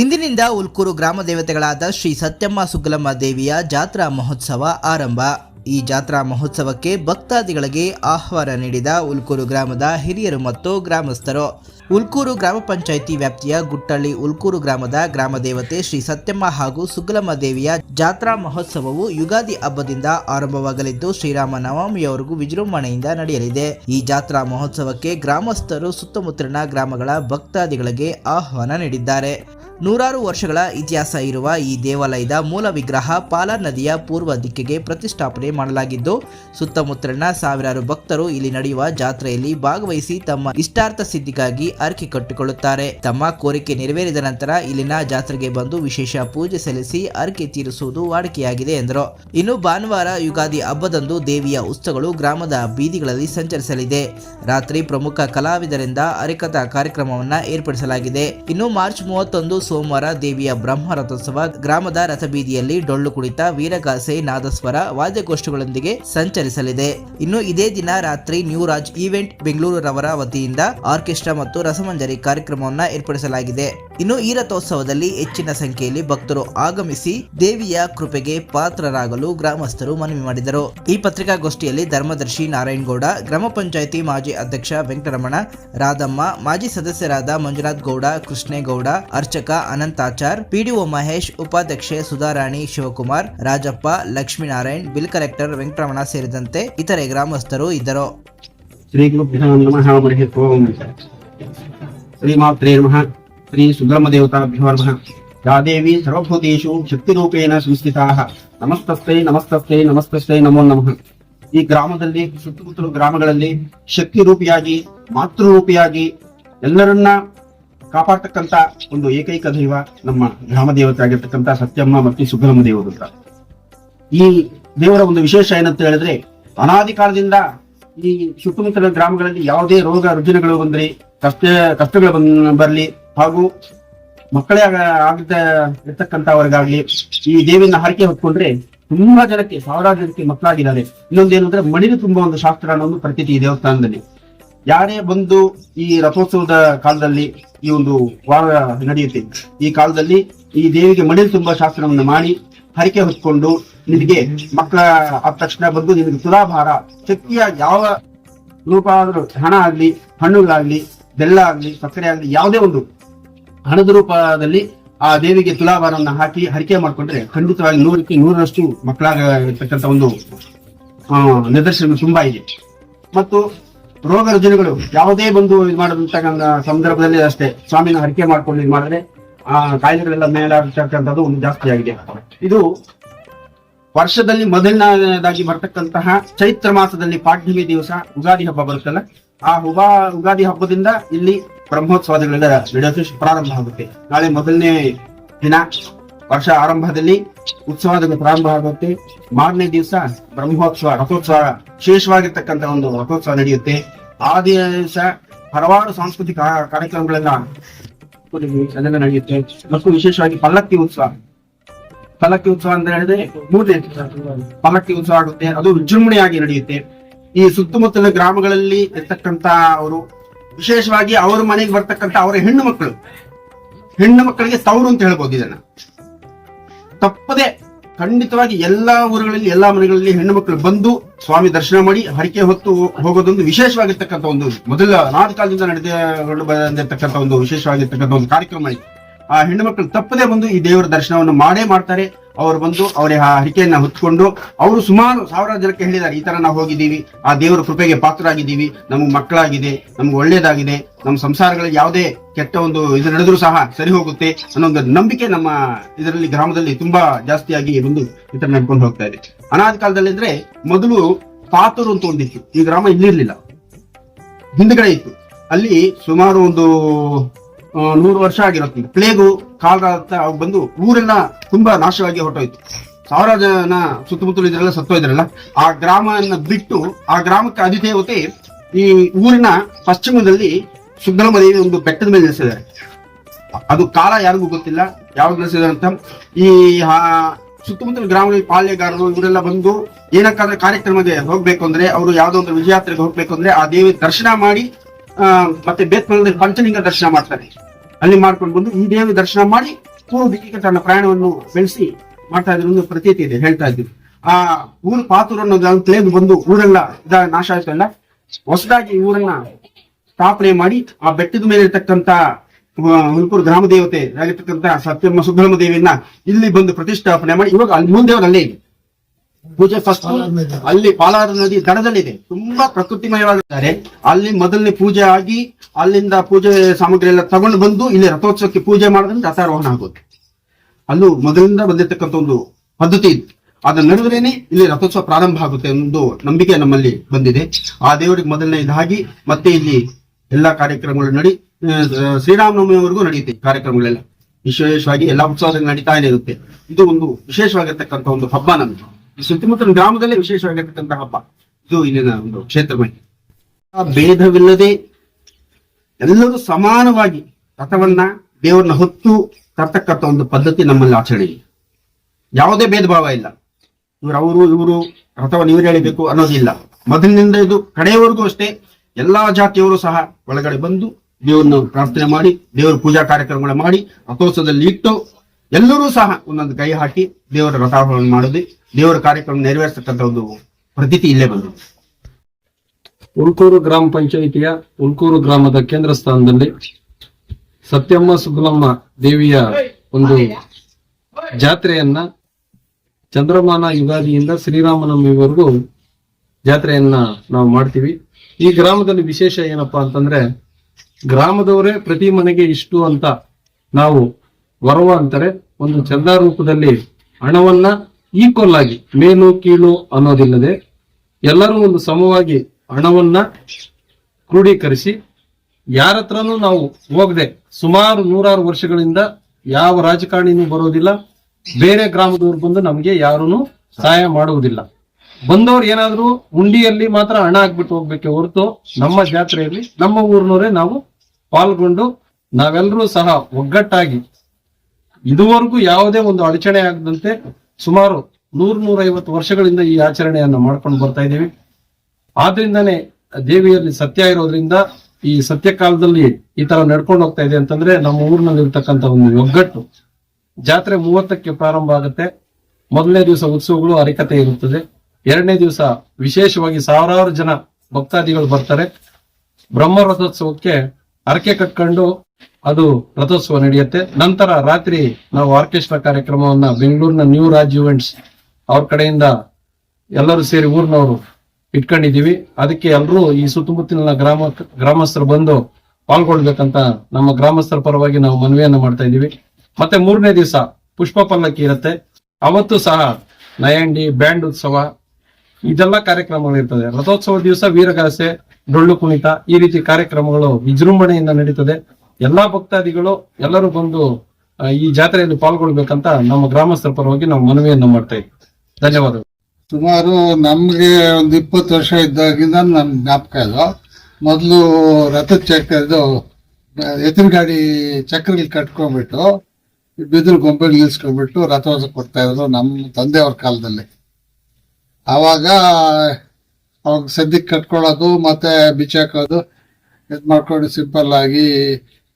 ಇಂದಿನಿಂದ ಉಲ್ಕೂರು ಗ್ರಾಮ ದೇವತೆಗಳಾದ ಶ್ರೀ ಸತ್ಯಮ್ಮ ಸುಗ್ಗಲಮ್ಮ ದೇವಿಯ ಜಾತ್ರಾ ಮಹೋತ್ಸವ ಆರಂಭ. ಈ ಜಾತ್ರಾ ಮಹೋತ್ಸವಕ್ಕೆ ಭಕ್ತಾದಿಗಳಿಗೆ ಆಹ್ವಾನ ನೀಡಿದ ಉಲ್ಕೂರು ಗ್ರಾಮದ ಹಿರಿಯರು ಮತ್ತು ಗ್ರಾಮಸ್ಥರು. ಉಲ್ಕೂರು ಗ್ರಾಮ ಪಂಚಾಯಿತಿ ವ್ಯಾಪ್ತಿಯ ಗುಟ್ಟಳ್ಳಿ ಉಲ್ಕೂರು ಗ್ರಾಮದ ಗ್ರಾಮ ದೇವತೆ ಶ್ರೀ ಸತ್ಯಮ್ಮ ಹಾಗೂ ಸುಗ್ಲಮ್ಮ ದೇವಿಯ ಜಾತ್ರಾ ಮಹೋತ್ಸವವು ಯುಗಾದಿ ಹಬ್ಬದಿಂದ ಆರಂಭವಾಗಲಿದ್ದು, ಶ್ರೀರಾಮ ನವಮಿಯವರೆಗೂ ವಿಜೃಂಭಣೆಯಿಂದ ನಡೆಯಲಿದೆ. ಈ ಜಾತ್ರಾ ಮಹೋತ್ಸವಕ್ಕೆ ಗ್ರಾಮಸ್ಥರು ಸುತ್ತಮುತ್ತಲಿನ ಗ್ರಾಮಗಳ ಭಕ್ತಾದಿಗಳಿಗೆ ಆಹ್ವಾನ ನೀಡಿದ್ದಾರೆ. ನೂರಾರು ವರ್ಷಗಳ ಇತಿಹಾಸ ಇರುವ ಈ ದೇವಾಲಯದ ಮೂಲ ವಿಗ್ರಹ ಪಾಲಾ ನದಿಯ ಪೂರ್ವ ದಿಕ್ಕಿಗೆ ಪ್ರತಿಷ್ಠಾಪನೆ ಮಾಡಲಾಗಿದ್ದು, ಸುತ್ತಮುತ್ತಲಿನ ಸಾವಿರಾರು ಭಕ್ತರು ಇಲ್ಲಿ ನಡೆಯುವ ಜಾತ್ರೆಯಲ್ಲಿ ಭಾಗವಹಿಸಿ ತಮ್ಮ ಇಷ್ಟಾರ್ಥ ಸಿದ್ಧಿಗಾಗಿ ಅರ್ಕೆ ಕಟ್ಟಿಕೊಳ್ಳುತ್ತಾರೆ. ತಮ್ಮ ಕೋರಿಕೆ ನೆರವೇರಿದ ನಂತರ ಇಲ್ಲಿನ ಜಾತ್ರೆಗೆ ಬಂದು ವಿಶೇಷ ಪೂಜೆ ಸಲ್ಲಿಸಿ ಅರ್ಕೆ ತೀರಿಸುವುದು ವಾಡಿಕೆಯಾಗಿದೆ ಎಂದರು. ಇನ್ನು ಭಾನುವಾರ ಯುಗಾದಿ ಹಬ್ಬದಂದು ದೇವಿಯ ಉತ್ಸವಗಳು ಗ್ರಾಮದ ಬೀದಿಗಳಲ್ಲಿ ಸಂಚರಿಸಲಿದೆ. ರಾತ್ರಿ ಪ್ರಮುಖ ಕಲಾವಿದರಿಂದ ಅರಿಕತಾ ಕಾರ್ಯಕ್ರಮವನ್ನು ಏರ್ಪಡಿಸಲಾಗಿದೆ. ಇನ್ನು ಮಾರ್ಚ್ ಮೂವತ್ತೊಂದು ಸೋಮವಾರ ದೇವಿಯ ಬ್ರಹ್ಮ ರಥೋತ್ಸವ ಗ್ರಾಮದ ರಥಬೀದಿಯಲ್ಲಿ ಡೊಳ್ಳು ಕುಣಿತ ವೀರಗಾಸೆ ನಾದಸ್ವರ ವಾದ್ಯಗೋಷ್ಠಿಗಳೊಂದಿಗೆ ಸಂಚರಿಸಲಿದೆ. ಇನ್ನು ಇದೇ ದಿನ ರಾತ್ರಿ ನ್ಯೂ ರಾಜ್ ಈವೆಂಟ್ ಬೆಂಗಳೂರವರ ವತಿಯಿಂದ ಆರ್ಕೆಸ್ಟ್ರಾ ಮತ್ತು ರಸಮಂಜರಿ ಕಾರ್ಯಕ್ರಮವನ್ನು ಏರ್ಪಡಿಸಲಾಗಿದೆ. ಇನ್ನು ಈ ರಥೋತ್ಸವದಲ್ಲಿ ಹೆಚ್ಚಿನ ಸಂಖ್ಯೆಯಲ್ಲಿ ಭಕ್ತರು ಆಗಮಿಸಿ ದೇವಿಯ ಕೃಪೆಗೆ ಪಾತ್ರರಾಗಲು ಗ್ರಾಮಸ್ಥರು ಮನವಿ ಮಾಡಿದರು. ಈ ಪತ್ರಿಕಾಗೋಷ್ಠಿಯಲ್ಲಿ ಧರ್ಮದರ್ಶಿ ನಾರಾಯಣಗೌಡ, ಗ್ರಾಮ ಪಂಚಾಯಿತಿ ಮಾಜಿ ಅಧ್ಯಕ್ಷ ವೆಂಕಟರಮಣ, ರಾಧಮ್ಮ, ಮಾಜಿ ಸದಸ್ಯರಾದ ಮಂಜುನಾಥ್ ಗೌಡ, ಕೃಷ್ಣೇಗೌಡ, ಅರ್ಚಕ ಅನಂತಾಚಾರ್, ಪಿಡಿಒ ಮಹೇಶ್, ಉಪಾಧ್ಯಕ್ಷೆ ಸುಧಾರಾಣಿ ಶಿವಕುಮಾರ್, ರಾಜಪ್ಪ, ಲಕ್ಷ್ಮೀನಾರಾಯಣ್, ಬಿಲ್ ಕಲೆಕ್ಟರ್ ವೆಂಕಟರಮಣ ಸೇರಿದಂತೆ ಇತರೆ ಗ್ರಾಮಸ್ಥರು ಇದ್ದರು. ಶ್ರೀ ಸರ್ವಭೂತೇಶು ಶಕ್ತಿ ರೂಪೇಣ ಸಂಸ್ಥಿತ. ನಮಸ್ತಸ್ತೆ ನಮಸ್ತಸ್ತೆ ನಮಸ್ತಸ್ತೆ, ನಮೋ ನಮಃ. ಈ ಗ್ರಾಮದಲ್ಲಿ, ಸುತ್ತಮುತ್ತಲು ಗ್ರಾಮಗಳಲ್ಲಿ ಶಕ್ತಿ ರೂಪಿಯಾಗಿ ಮಾತೃರೂಪಿಯಾಗಿ ಎಲ್ಲರನ್ನ ಕಾಪಾಡ್ತಕ್ಕಂತ ಒಂದು ಏಕೈಕ ದೈವ ನಮ್ಮ ಗ್ರಾಮ ದೇವತೆ ಆಗಿರ್ತಕ್ಕಂಥ ಸತ್ಯಮ್ಮ ಮತ್ತು ಸುಬ್ರಹ್ಮ ದೇವರು ಅಂತ ಈ ದೇವರ ಒಂದು ವಿಶೇಷ ಏನಂತ ಹೇಳಿದ್ರೆ, ಅನಾದಿ ಕಾಲದಿಂದ ಈ ಸುತ್ತಮುತ್ತಲ ಗ್ರಾಮಗಳಲ್ಲಿ ಯಾವುದೇ ರೋಗ ರುಜಿನಗಳು ಬಂದ್ರಿ, ಕಷ್ಟ, ಕಷ್ಟಗಳು ಬಂದ್, ಬರಲಿ, ಹಾಗೂ ಮಕ್ಕಳೇ ಆಗ- ಆಗದ ಇರ್ತಕ್ಕಂಥವ್ರಿಗಾಗ್ಲಿ, ಈ ದೇವಿನ ಹರಕೆ ಹೊತ್ಕೊಂಡ್ರೆ ತುಂಬಾ ಜನಕ್ಕೆ, ಸಾವಿರಾರು ಜನಕ್ಕೆ ಮಕ್ಕಳಾಗಿದ್ದಾರೆ. ಇನ್ನೊಂದೇನು ಅಂದ್ರೆ ಮಣಿಲು ತುಂಬಾ ಒಂದು ಶಾಸ್ತ್ರ ಅನ್ನೋ ಒಂದು ಪ್ರತೀತಿ ಈ ದೇವಸ್ಥಾನದಲ್ಲಿ. ಯಾರೇ ಬಂದು ಈ ರಥೋತ್ಸವದ ಕಾಲದಲ್ಲಿ ಈ ಒಂದು ವಾರ ನಡೆಯುತ್ತೆ. ಈ ಕಾಲದಲ್ಲಿ ಈ ದೇವಿಗೆ ಮಣಿ ತುಂಬಾ ಶಾಸ್ತ್ರವನ್ನು ಮಾಡಿ ಹರಿಕೆ ಹೊತ್ಕೊಂಡು ನಿನಗೆ ಮಕ್ಕಳ ಆದ ತಕ್ಷಣ ಬಂದು ನಿನಗೆ ತುಲಾಭಾರ ಶಕ್ತಿಯ ಯಾವ ರೂಪ ಆದರೂ ಹಣ ಆಗ್ಲಿ, ಹಣ್ಣುಗಳಾಗ್ಲಿ, ಬೆಲ್ಲ ಆಗ್ಲಿ, ಸಕ್ಕರೆ ಆಗ್ಲಿ, ಯಾವುದೇ ಒಂದು ಹಣದ ರೂಪದಲ್ಲಿ ಆ ದೇವಿಗೆ ತುಲಾಭಾರವನ್ನು ಹಾಕಿ ಹರಿಕೆ ಮಾಡ್ಕೊಂಡ್ರೆ ಖಂಡಿತವಾಗಿ ನೂರಕ್ಕೆ ನೂರರಷ್ಟು ಮಕ್ಕಳಾಗ ಇರ್ತಕ್ಕಂಥ ಒಂದು ನಿದರ್ಶನ ತುಂಬಾ ಇದೆ. ಮತ್ತು ರೋಗ ರುಜಿನಗಳು ಯಾವುದೇ ಬಂದು ಇದು ಮಾಡಿದಂತ ಸಂದರ್ಭದಲ್ಲಿ ಅಷ್ಟೇ ಸ್ವಾಮಿನ ಹರಿಕೆ ಮಾಡ್ಕೊಂಡು ಇದು ಮಾಡಿದ್ರೆ ಆ ಕಾಯಿಲೆಗಳೆಲ್ಲ ಮೇಲಾಗತಕ್ಕಂಥದ್ದು ಒಂದು ಜಾಸ್ತಿ ಆಗಿದೆ. ಇದು ವರ್ಷದಲ್ಲಿ ಮೊದಲನೇದಾಗಿ ಬರ್ತಕ್ಕಂತಹ ಚೈತ್ರ ಮಾಸದಲ್ಲಿ ಪಾಡ್ಯಮಿ ದಿವಸ ಉಗಾದಿ ಹಬ್ಬ ಬರುತ್ತಲ್ಲ, ಆ ಉಗಾ ಉಗಾದಿ ಹಬ್ಬದಿಂದ ಇಲ್ಲಿ ಬ್ರಹ್ಮೋತ್ಸವಗಳೆಲ್ಲ ನಡೆಯೋದು ಪ್ರಾರಂಭ ಆಗುತ್ತೆ. ನಾಳೆ ಮೊದಲನೇ ದಿನ ವರ್ಷ ಆರಂಭದಲ್ಲಿ ಉತ್ಸವದ ಪ್ರಾರಂಭ ಆಗುತ್ತೆ. ಮಾರನೇ ದಿವಸ ಬ್ರಹ್ಮೋತ್ಸವ, ರಥೋತ್ಸವ, ವಿಶೇಷವಾಗಿರ್ತಕ್ಕಂಥ ಒಂದು ರಥೋತ್ಸವ ನಡೆಯುತ್ತೆ. ಆ ದಿವಸ ಹಲವಾರು ಸಾಂಸ್ಕೃತಿಕ ಕಾರ್ಯಕ್ರಮಗಳನ್ನ ಅದೆಲ್ಲ ನಡೆಯುತ್ತೆ. ಮತ್ತು ವಿಶೇಷವಾಗಿ ಪಲ್ಲಕ್ಕಿ ಉತ್ಸವ. ಪಲ್ಲಕ್ಕಿ ಉತ್ಸವ ಅಂತ ಹೇಳಿದ್ರೆ ಮೂರನೇ ಪಲ್ಲಕ್ಕಿ ಉತ್ಸವ ಆಗುತ್ತೆ. ಅದು ವಿಜೃಂಭಣೆಯಾಗಿ ನಡೆಯುತ್ತೆ. ಈ ಸುತ್ತಮುತ್ತಲಿನ ಗ್ರಾಮಗಳಲ್ಲಿ ಇರ್ತಕ್ಕಂತ ಅವರು, ವಿಶೇಷವಾಗಿ ಅವ್ರ ಮನೆಗೆ ಬರ್ತಕ್ಕಂತ ಅವರ ಹೆಣ್ಣು ಮಕ್ಕಳು. ಹೆಣ್ಣು ಮಕ್ಕಳಿಗೆ ತವರು ಅಂತ ಹೇಳ್ಬೋದು ಇದನ್ನ. ತಪ್ಪದೆ ಖಂಡಿತವಾಗಿ ಎಲ್ಲಾ ಊರುಗಳಲ್ಲಿ, ಎಲ್ಲಾ ಮನೆಗಳಲ್ಲಿ ಹೆಣ್ಣು ಮಕ್ಕಳು ಬಂದು ಸ್ವಾಮಿ ದರ್ಶನ ಮಾಡಿ ಹರಿಕೆ ಹೊತ್ತು ಹೋಗೋದೊಂದು ವಿಶೇಷವಾಗಿರ್ತಕ್ಕಂಥ ಒಂದು ಮೊದಲ ಅನಾದಿ ಕಾಲದಿಂದ ನಡೆದು ಬಂದಿರತಕ್ಕಂಥ ಒಂದು ವಿಶೇಷವಾಗಿರ್ತಕ್ಕಂಥ ಒಂದು ಕಾರ್ಯಕ್ರಮ ಇದೆ. ಆ ಹೆಣ್ಣು ಮಕ್ಕಳು ತಪ್ಪದೆ ಬಂದು ಈ ದೇವರ ದರ್ಶನವನ್ನು ಮಾಡೇ ಮಾಡ್ತಾರೆ. ಅವರು ಬಂದು ಅವರ ಹರಿಕೆಯನ್ನ ಹೊತ್ಕೊಂಡು, ಅವರು ಸುಮಾರು ಸಾವಿರ ಜನಕ್ಕೆ ಹೇಳಿದ್ದಾರೆ, ಈ ತರ ನಾವು ಹೋಗಿದ್ದೀವಿ, ಆ ದೇವರ ಕೃಪೆಗೆ ಪಾತ್ರರಾಗಿದ್ದೀವಿ ನಮಗೆ ಮಕ್ಕಳಾಗಿದೆ, ನಮ್ಗೆ ಒಳ್ಳೇದಾಗಿದೆ, ನಮ್ಮ ಸಂಸಾರಗಳಲ್ಲಿ ಯಾವುದೇ ಕೆಟ್ಟ ಒಂದು ಇದು ನಡೆದ್ರು ಸಹ ಸರಿ ಹೋಗುತ್ತೆ ಅನ್ನೋ ಒಂದು ನಂಬಿಕೆ ನಮ್ಮ ಇದರಲ್ಲಿ, ಗ್ರಾಮದಲ್ಲಿ ತುಂಬಾ ಜಾಸ್ತಿಯಾಗಿ ಬಂದು ಈ ತರ ನಡ್ಕೊಂಡು ಹೋಗ್ತಾ ಇದೆ. ಅನಾದ ಕಾಲದಲ್ಲಿ ಅಂದ್ರೆ ಮೊದಲು ಪಾತೂರು ಅಂತ ಒಂದಿತ್ತು, ಈ ಗ್ರಾಮ ಇಲ್ಲಿರ್ಲಿಲ್ಲ. ಹಿಂದ್ಗಡೆ ಇತ್ತು. ಅಲ್ಲಿ ಸುಮಾರು ಒಂದು ನೂರು ವರ್ಷ ಆಗಿರುತ್ತೆ ಪ್ಲೇಗು ಕಾಲ ಬಂದು ಊರೆಲ್ಲ ತುಂಬಾ ನಾಶವಾಗಿ ಹೊರಟೋಯ್ತು. ಸಾವಿರ ಜನ ಸುತ್ತಮುತ್ತಲು ಇದ್ರೆಲ್ಲ ಸತ್ತೋಯ್ದ್ರಲ್ಲ. ಆ ಗ್ರಾಮವನ್ನು ಬಿಟ್ಟು, ಆ ಗ್ರಾಮಕ್ಕೆ ಅಧಿದೇವತೆ ಈ ಊರಿನ ಪಶ್ಚಿಮದಲ್ಲಿ ದೇವಿ ಒಂದು ಬೆಟ್ಟದ ಮೇಲೆ ನೆಲೆಸಿದ್ದಾರೆ. ಅದು ಕಾಲ ಯಾರಿಗೂ ಗೊತ್ತಿಲ್ಲ, ಯಾವಾಗ ನೆಲೆಸಿದ್ದಾರೆ ಅಂತ. ಈ ಸುತ್ತಮುತ್ತಲ ಗ್ರಾಮದಲ್ಲಿ ಪಾಳ್ಯಗಾರರು ಇವರೆಲ್ಲ ಬಂದು ಏನಕ್ಕಾದ್ರೆ ಕಾರ್ಯಕ್ರಮಕ್ಕೆ ಹೋಗ್ಬೇಕು ಅಂದ್ರೆ, ಅವರು ಯಾವ್ದೋ ಒಂದು ವಿಜಯಾತ್ರೆಗೆ ಹೋಗ್ಬೇಕು ಅಂದ್ರೆ ಆ ದೇವಿ ದರ್ಶನ ಮಾಡಿ ಮತ್ತೆ ಬೇತ್ಮಲದಲ್ಲಿ ಪಂಚಲಿಂಗ ದರ್ಶನ ಮಾಡ್ತಾರೆ. ಅಲ್ಲಿ ಮಾಡ್ಕೊಂಡು ಬಂದು ಈ ದೇವಿ ದರ್ಶನ ಮಾಡಿ ಪೂರ್ವ ದಿಕ್ಕಿಗೆ ತನ್ನ ಪ್ರಯಾಣವನ್ನು ಬೆಳೆಸಿ ಮಾಡ್ತಾ ಇದ್ರು ಒಂದು ಪ್ರತೀತಿ ಇದೆ, ಹೇಳ್ತಾ ಇದ್ರು ಆ ಊರು ಪಾತೂರು ಅನ್ನೋದು ತಿಳಿದು ಬಂದು ಊರೆಲ್ಲ ಇದ ನಾಶ ಆಯ್ತಲ್ಲ? ಹೊಸದಾಗಿ ಊರನ್ನ ಸ್ಥಾಪನೆ ಮಾಡಿ ಆ ಬೆಟ್ಟದ ಮೇಲೆ ಇರ್ತಕ್ಕಂತ ಹುಲ್ಪುರ್ ಗ್ರಾಮ ದೇವತೆ ಆಗಿರ್ತಕ್ಕಂತ ಸತ್ಯಮ್ಮ ಸುಬ್ರಹ್ಮ ದೇವಿಯನ್ನ ಇಲ್ಲಿ ಬಂದು ಪ್ರತಿಷ್ಠಾಪನೆ ಮಾಡಿ, ಇವಾಗ ಅಲ್ಲಿ ಮುಂದೆ ಅಲ್ಲೇ ಇದೆ. ಪೂಜೆ ಫಸ್ಟ್ ಅಲ್ಲಿ ಪಾಲಾರ ನದಿ ದಡದಲ್ಲಿದೆ ತುಂಬಾ ಪ್ರಕೃತಿಮಯವಾಗಿದ್ದಾರೆ. ಅಲ್ಲಿ ಮೊದಲನೇ ಪೂಜೆ ಆಗಿ ಅಲ್ಲಿಂದ ಪೂಜೆ ಸಾಮಗ್ರಿ ಎಲ್ಲ ತಗೊಂಡು ಬಂದು ಇಲ್ಲಿ ರಥೋತ್ಸವಕ್ಕೆ ಪೂಜೆ ಮಾಡೋದ್ರಿಂದ ರಥಾರೋಹಣ ಆಗುತ್ತೆ ಅಲ್ಲೂ ಮೊದಲಿಂದ ಬಂದಿರತಕ್ಕಂಥ ಒಂದು ಪದ್ಧತಿ ಇದೆ. ಅದನ್ನ ನಡೆದ್ರೇನೆ ಇಲ್ಲಿ ರಥೋತ್ಸವ ಪ್ರಾರಂಭ ಆಗುತ್ತೆ ಒಂದು ನಂಬಿಕೆ ನಮ್ಮಲ್ಲಿ ಬಂದಿದೆ. ಆ ದೇವರಿಗೆ ಮೊದಲನೇ ಇದಾಗಿ ಮತ್ತೆ ಇಲ್ಲಿ ಎಲ್ಲಾ ಕಾರ್ಯಕ್ರಮಗಳು ನಡಿ ಶ್ರೀರಾಮನವಮಿವರೆಗೂ ನಡೆಯುತ್ತೆ ಕಾರ್ಯಕ್ರಮಗಳೆಲ್ಲ. ವಿಶೇಷವಾಗಿ ಎಲ್ಲಾ ಉತ್ಸವದಲ್ಲಿ ನಡೀತಾನೆ ಇರುತ್ತೆ. ಇದು ಒಂದು ವಿಶೇಷವಾಗಿರ್ತಕ್ಕಂಥ ಒಂದು ಹಬ್ಬ ನಮ್ದು. ಈ ಸುತ್ತಮುತ್ತಲಿನ ಗ್ರಾಮದಲ್ಲೇ ವಿಶೇಷವಾಗಿರ್ತಕ್ಕಂಥ ಹಬ್ಬ. ಇದು ಇಲ್ಲಿನ ಒಂದು ಆ ಭೇದವಿಲ್ಲದೆ ಎಲ್ಲರೂ ಸಮಾನವಾಗಿ ರಥವನ್ನ ದೇವರನ್ನ ಹೊತ್ತು ತರ್ತಕ್ಕಂಥ ಒಂದು ಪದ್ಧತಿ ನಮ್ಮಲ್ಲಿ ಆಚರಣೆ ಇದೆ. ಯಾವುದೇ ಭೇದ ಭಾವ ಇಲ್ಲ. ಇವ್ರು ಅವರು, ಇವರು ರಥವನ್ನು ಇವರು ಎಳಿಬೇಕು ಅನ್ನೋದಿಲ್ಲ ಮೊದಲಿನಿಂದ ಇದು ಕಡೆಯವರೆಗೂ ಅಷ್ಟೇ ಎಲ್ಲಾ ಜಾತಿಯವರು ಸಹ ಒಳಗಡೆ ಬಂದು ದೇವರನ್ನು ಪ್ರಾರ್ಥನೆ ಮಾಡಿ, ದೇವರ ಪೂಜಾ ಕಾರ್ಯಕ್ರಮಗಳ ಮಾಡಿ, ರಥೋತ್ಸವದಲ್ಲಿ ಇಟ್ಟು ಎಲ್ಲರೂ ಸಹ ಒಂದೊಂದು ಕೈ ಹಾಕಿ ದೇವರ ರಥಾರೋಹಣ ಮಾಡೋದು ದೇವರ ಕಾರ್ಯಕ್ರಮ ನೆರವೇರಿಸತಕ್ಕಂಥ ಒಂದು ಪ್ರತೀತಿ ಇಲ್ಲೇ ಬಂದಿದೆ. ಉಳ್ಕೂರು ಗ್ರಾಮ ಪಂಚಾಯಿತಿಯ ಉಳ್ಕೂರು ಗ್ರಾಮದ ಕೇಂದ್ರ ಸ್ಥಾನದಲ್ಲಿ ಸತ್ಯಮ್ಮ ಸುಗುಲಮ್ಮ ದೇವಿಯ ಒಂದು ಜಾತ್ರೆಯನ್ನ ಚಂದ್ರಮಾನ ಯುಗಾದಿಯಿಂದ ಶ್ರೀರಾಮನವಮಿವರೆಗೂ ಜಾತ್ರೆಯನ್ನ ನಾವು ಮಾಡ್ತೀವಿ. ಈ ಗ್ರಾಮದಲ್ಲಿ ವಿಶೇಷ ಏನಪ್ಪಾ ಅಂತಂದ್ರೆ ಗ್ರಾಮದವರೇ ಪ್ರತಿ ಮನೆಗೆ ಇಷ್ಟು ಅಂತ ನಾವು ವರವ ಅಂತಾರೆ. ಒಂದು ಚಂದ ರೂಪದಲ್ಲಿ ಹಣವನ್ನ ಈಕ್ವಲ್ ಆಗಿ ಮೇಲು ಕೀಳು ಅನ್ನೋದಿಲ್ಲದೆ ಎಲ್ಲರೂ ಒಂದು ಸಮವಾಗಿ ಹಣವನ್ನ ಕ್ರೋಢೀಕರಿಸಿ ಯಾರ ಹತ್ರನೂ ನಾವು ಹೋಗದೆ ಸುಮಾರು ನೂರಾರು ವರ್ಷಗಳಿಂದ ಯಾವ ರಾಜಕಾರಣಿನೂ ಬರೋದಿಲ್ಲ. ಬೇರೆ ಗ್ರಾಮದವ್ರು ಬಂದು ನಮ್ಗೆ ಯಾರೂ ಸಹಾಯ ಮಾಡುವುದಿಲ್ಲ. ಬಂದವ್ರು ಏನಾದ್ರೂ ಉಂಡಿಯಲ್ಲಿ ಮಾತ್ರ ಹಣ ಹಾಕ್ಬಿಟ್ಟು ಹೋಗ್ಬೇಕೆ ಹೊರತು ನಮ್ಮ ಜಾತ್ರೆಯಲ್ಲಿ ನಮ್ಮ ಊರಿನವರೇ ನಾವು ಪಾಲ್ಗೊಂಡು ನಾವೆಲ್ಲರೂ ಸಹ ಒಗ್ಗಟ್ಟಾಗಿ ಇದುವರೆಗೂ ಯಾವುದೇ ಒಂದು ಅಡಚಣೆ ಆಗದಂತೆ ಸುಮಾರು ನೂರ್ ನೂರೈವತ್ತು ವರ್ಷಗಳಿಂದ ಈ ಆಚರಣೆಯನ್ನು ಮಾಡ್ಕೊಂಡು ಬರ್ತಾ ಇದ್ದೀವಿ. ಆದ್ರಿಂದಾನೇ ದೇವಿಯಲ್ಲಿ ಸತ್ಯ ಇರೋದ್ರಿಂದ ಈ ಸತ್ಯ ಕಾಲದಲ್ಲಿ ಈ ತರ ನಡ್ಕೊಂಡು ಹೋಗ್ತಾ ಇದೆ ಅಂತಂದ್ರೆ ನಮ್ಮ ಊರಿನಲ್ಲಿ ಇರ್ತಕ್ಕಂಥ ಒಂದು ಒಗ್ಗಟ್ಟು ಜಾತ್ರೆ ಮೂವತ್ತಕ್ಕೆ ಪ್ರಾರಂಭ ಆಗುತ್ತೆ. ಮೊದಲನೇ ದಿವಸ ಉತ್ಸವಗಳು ಹರಿಕತೆ ಇರುತ್ತದೆ. ಎರಡನೇ ದಿವಸ ವಿಶೇಷವಾಗಿ ಸಾವಿರಾರು ಜನ ಭಕ್ತಾದಿಗಳು ಬರ್ತಾರೆ. ಬ್ರಹ್ಮರಥೋತ್ಸವಕ್ಕೆ ಹರಕೆ ಕಟ್ಕೊಂಡು ಅದು ರಥೋತ್ಸವ ನಡೆಯುತ್ತೆ. ನಂತರ ರಾತ್ರಿ ನಾವು ಆರ್ಕೆಸ್ಟ್ರಾ ಕಾರ್ಯಕ್ರಮವನ್ನ ಬೆಂಗಳೂರಿನ ನ್ಯೂ ರಾಜ್ ಇವೆಂಟ್ಸ್ ಅವ್ರ ಕಡೆಯಿಂದ ಎಲ್ಲರೂ ಸೇರಿ ಊರಿನವರು ಇಟ್ಕೊಂಡಿದೀವಿ ಅದಕ್ಕೆ ಎಲ್ಲರೂ ಈ ಸುತ್ತಮುತ್ತಲಿನ ಗ್ರಾಮ, ಗ್ರಾಮಸ್ಥರು ಬಂದು ಪಾಲ್ಗೊಳ್ಬೇಕಂತ ನಮ್ಮ ಗ್ರಾಮಸ್ಥರ ಪರವಾಗಿ ನಾವು ಮನವಿಯನ್ನ ಮಾಡ್ತಾ ಇದೀವಿ ಮತ್ತೆ ಮೂರನೇ ದಿವಸ ಪುಷ್ಪ ಪಲ್ಲಕ್ಕಿ ಇರುತ್ತೆ. ಅವತ್ತು ಸಹ ನಯಂಡಿ, ಬ್ಯಾಂಡ್ ಉತ್ಸವ, ಇದೆಲ್ಲ ಕಾರ್ಯಕ್ರಮಗಳು ಇರ್ತದೆ. ರಥೋತ್ಸವ ದಿವಸ ವೀರಗಾಸೆ, ಡೊಳ್ಳು ಕುಣಿತ ಈ ರೀತಿ ಕಾರ್ಯಕ್ರಮಗಳು ವಿಜೃಂಭಣೆಯಿಂದ ನಡೀತದೆ. ಎಲ್ಲಾ ಭಕ್ತಾದಿಗಳು ಎಲ್ಲರೂ ಬಂದು ಈ ಜಾತ್ರೆಯಲ್ಲಿ ಪಾಲ್ಗೊಳ್ಬೇಕಂತ ನಮ್ಮ ಗ್ರಾಮಸ್ಥರ ಪರವಾಗಿ ನಾವು ಮನವಿಯನ್ನು ಮಾಡ್ತಾ ಇದ್ದೀವಿ ಧನ್ಯವಾದಗಳು. ಸುಮಾರು ನಮ್ಗೆ ಒಂದು ಇಪ್ಪತ್ತು ವರ್ಷ ಇದ್ದಾಗಿಂದ ನನ್ ಜ್ಞಾಪಕ ಇದು ಮೊದಲು ರಥ ಚಕ್ರ ಇದು ಎತ್ತಿನ ಗಾಡಿ ಚಕ್ರಗಳು ಕಟ್ಕೊಂಡ್ಬಿಟ್ಟು, ಬಿದಿರು ಗೊಂಬೆಲಿ ನಿಲ್ಸ್ಕೊಂಡ್ಬಿಟ್ಟು ರಥೋತ್ಸವ ಕೊಡ್ತಾ ಇದ್ರು ನಮ್ಮ ತಂದೆಯವ್ರ ಕಾಲದಲ್ಲಿ. ಆವಾಗ ಅವಾಗ ಸದ್ಯಕ್ಕೆ ಕಟ್ಕೊಳ್ಳೋದು ಮತ್ತೆ ಬಿಚ್ಚಾಕೋದು, ಇದು ಮಾಡ್ಕೊಂಡು ಸಿಂಪಲ್ ಆಗಿ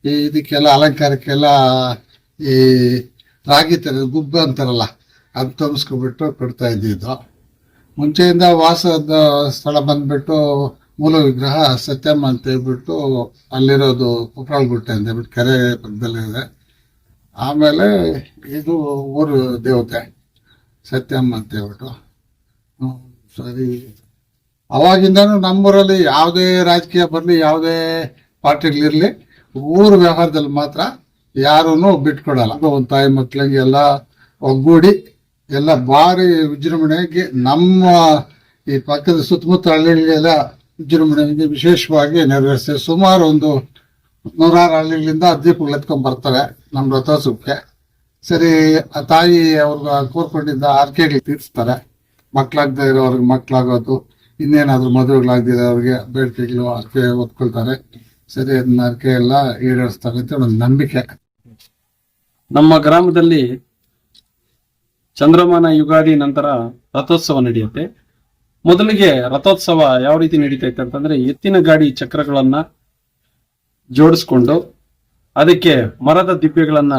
ಈ ಇದಕ್ಕೆಲ್ಲ ಅಲಂಕಾರಕ್ಕೆಲ್ಲ ಈ ರಾಗಿ ತರ, ಗುಬ್ಬ ಅಂತಾರಲ್ಲ, ಅದು ತುಂಬಿಸ್ಕೊಂಡ್ಬಿಟ್ಟು ಕೊಡ್ತಾ ಇದ್ದಿದ್ದು. ಮುಂಚೆಯಿಂದ ವಾಸದ ಸ್ಥಳ ಬಂದ್ಬಿಟ್ಟು ಮೂಲ ವಿಗ್ರಹ ಸತ್ಯಮ್ಮ ಅಂತ ಹೇಳ್ಬಿಟ್ಟು ಅಲ್ಲಿರೋದು ಕುಪ್ರಾಳ್ಗುಟ್ಟೆ ಅಂತ ಹೇಳ್ಬಿಟ್ಟು ಕೆರೆ ಪಕ್ಕದಲ್ಲಿದೆ ಆಮೇಲೆ ಇದು ಊರು ದೇವತೆ, ಸತ್ಯಮ್ಮ ಅಂತ ಹೇಳ್ಬಿಟ್ಟು. ಸರಿ. ಅವಾಗಿಂದನೂ ನಮ್ಮೂರಲ್ಲಿ ಯಾವುದೇ ರಾಜಕೀಯ ಬರಲಿ, ಯಾವುದೇ ಪಾರ್ಟಿಗಳಿರ್ಲಿ ಊರು ವ್ಯವಹಾರದಲ್ಲಿ ಮಾತ್ರ ಯಾರೂ ಬಿಟ್ಕೊಡಲ್ಲ. ಒಂದು ತಾಯಿ ಮಕ್ಕಳಿಗೆ ಎಲ್ಲ ಒಗ್ಗೂಡಿ, ಎಲ್ಲ ಭಾರಿ ವಿಜೃಂಭಣೆಗೆ ನಮ್ಮ ಈ ಪಕ್ಕದ ಸುತ್ತಮುತ್ತ ಹಳ್ಳಿಗಳೆಲ್ಲ ವಿಜೃಂಭಣೆಗೆ ವಿಶೇಷವಾಗಿ ನೆರವೇರಿಸ್ತೇವೆ ಸುಮಾರು ಒಂದು ನೂರಾರು ಹಳ್ಳಿಗಳಿಂದ ದೀಪಗಳು ಎತ್ಕೊಂಡ್ ಬರ್ತವೆ ನಮ್ಮ ರಥೋತ್ಸವಕ್ಕೆ. ಸರಿ, ಆ ತಾಯಿ ಅವ್ರಿಗೆ ಕೋರ್ಕೊಂಡಿದ್ದ ಆರ್ಕೆಗಳು ತೀರಿಸ್ತಾರೆ. ಮಕ್ಳಾಗದೇ ಇರೋರ್ಗೆ ಮಕ್ಕಳಾಗೋದು ಇನ್ನೇನಾದ್ರೂ ಮದುವೆಗಳಾಗದಿರೋರಿಗೆ ಬೇಡಿಕೆಗಳು ಆರ್ಕೆ ಒತ್ಕೊಳ್ತಾರೆ ಸರಿ ನರಕೆ ಎಲ್ಲ ಈಡೇರಿಸ್ತಾರೆ ಅಂತ ಒಂದು ನಂಬಿಕೆ. ನಮ್ಮ ಗ್ರಾಮದಲ್ಲಿ ಚಂದ್ರಮಾನ ಯುಗಾದಿ ನಂತರ ರಥೋತ್ಸವ ನಡೆಯುತ್ತೆ. ಮೊದಲಿಗೆ ರಥೋತ್ಸವ ಯಾವ ರೀತಿ ನಡೀತೈತೆ ಅಂತಂದ್ರೆ ಎತ್ತಿನ ಗಾಡಿ ಚಕ್ರಗಳನ್ನ ಜೋಡಿಸ್ಕೊಂಡು ಅದಕ್ಕೆ ಮರದ ದಿಬ್ಬೆಗಳನ್ನ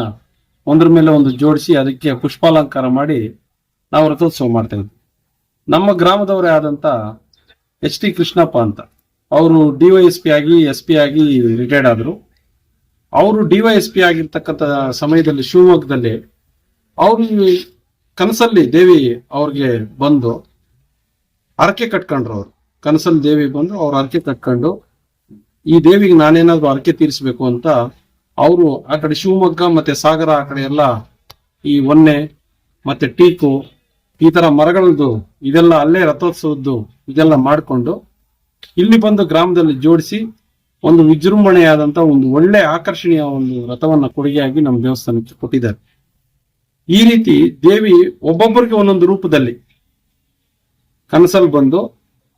ಒಂದ್ರ ಮೇಲೆ ಒಂದು ಜೋಡಿಸಿ ಅದಕ್ಕೆ ಪುಷ್ಪಾಲಂಕಾರ ಮಾಡಿ ನಾವು ರಥೋತ್ಸವ ಮಾಡ್ತೇವೆ ನಮ್ಮ ಗ್ರಾಮದವರೇ ಆದಂತ ಎಚ್ ಟಿ ಕೃಷ್ಣಪ್ಪ ಅಂತ. ಅವರು ಡಿವೈಎಸ್ಪಿ ಆಗಿ, ಎಸ್ ಪಿ ಆಗಿ ರಿಟೈರ್ಡ್ ಆದ್ರು. ಅವರು ಡಿವೈಎಸ್ಪಿ ಆಗಿರ್ತಕ್ಕಂಥ ಸಮಯದಲ್ಲಿ ಶಿವಮೊಗ್ಗದಲ್ಲಿ ಅವರು ಕನಸಲ್ಲಿ ದೇವಿ ಅವ್ರಿಗೆ ಬಂದು ಹರಕೆ ಕಟ್ಕೊಂಡ್ರು ಅವರು. ಕನಸಲ್ಲಿ ದೇವಿ ಬಂದು ಅವ್ರು ಹರಕೆ ಕಟ್ಕೊಂಡು, ಈ ದೇವಿಗೆ ನಾನೇನಾದ್ರೂ ಹರಕೆ ತೀರಿಸಬೇಕು ಅಂತ ಅವರು ಆ ಕಡೆ ಶಿವಮೊಗ್ಗ ಮತ್ತೆ ಸಾಗರ ಆ ಕಡೆ ಎಲ್ಲ ಈ ಒನ್ನೆ ಮತ್ತೆ ಟೀಕು ಈ ತರ ಮರಗಳದ್ದು ಇದೆಲ್ಲ ಅಲ್ಲೇ ರಥೋತ್ಸವದ್ದು ಇದೆಲ್ಲ ಮಾಡ್ಕೊಂಡು ಇಲ್ಲಿ ಬಂದು ಗ್ರಾಮದಲ್ಲಿ ಜೋಡಿಸಿ ಒಂದು ವಿಜೃಂಭಣೆಯಾದಂತಹ ಒಂದು ಒಳ್ಳೆ ಆಕರ್ಷಣೀಯ ಒಂದು ರಥವನ್ನ ಕೊಡುಗೆಯಾಗಿ ನಮ್ಮ ದೇವಸ್ಥಾನಕ್ಕೆ ಕೊಟ್ಟಿದ್ದಾರೆ. ಈ ರೀತಿ ದೇವಿ ಒಬ್ಬೊಬ್ಬರಿಗೆ ಒಂದೊಂದು ರೂಪದಲ್ಲಿ ಕನಸಲ್ಲಿ ಬಂದು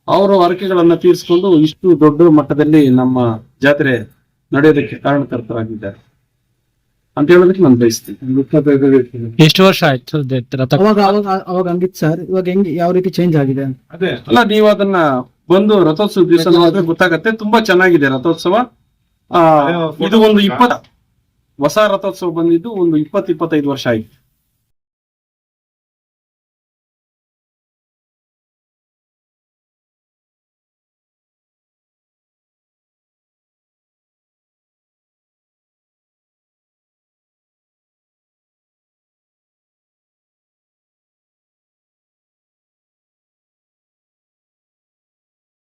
ಅವರು ಹರಕೆಗಳನ್ನ ತೀರಿಸಿಕೊಂಡು ಇಷ್ಟು ದೊಡ್ಡ ಮಟ್ಟದಲ್ಲಿ ನಮ್ಮ ಜಾತ್ರೆ ನಡೆಯೋದಕ್ಕೆ ಕಾರಣಕರ್ತರಾಗಿದ್ದಾರೆ. ಅಂತ ಹೇಳೋದಕ್ಕೆ ನಾನು ಬಯಸ್ತೀನಿ. ಎಷ್ಟು ವರ್ಷ ಆಯ್ತು ಅವಾಗ ಅವಾಗ ಅವಾಗ ಹಂಗಿತ್ತು ಸರ್. ಇವಾಗ ಹೆಂಗ್ ಯಾವ ರೀತಿ ಚೇಂಜ್ ಆಗಿದೆ ಅದೇ ಅಲ್ಲ ನೀವು ಅದನ್ನ ಬಂದು ರಥೋತ್ಸವ ದಿವಸ ನೋಡಿದ್ರೆ ಗೊತ್ತಾಗತ್ತೆ. ತುಂಬಾ ಚೆನ್ನಾಗಿದೆ ರಥೋತ್ಸವ. ಆ, ಇದು ಒಂದು ಇಪ್ಪತ್ತ ಹೊಸ ರಥೋತ್ಸವ ಬಂದಿದ್ದು ಒಂದು ಇಪ್ಪತ್ ಇಪ್ಪತ್ತೈದು ವರ್ಷ ಆಯ್ತು.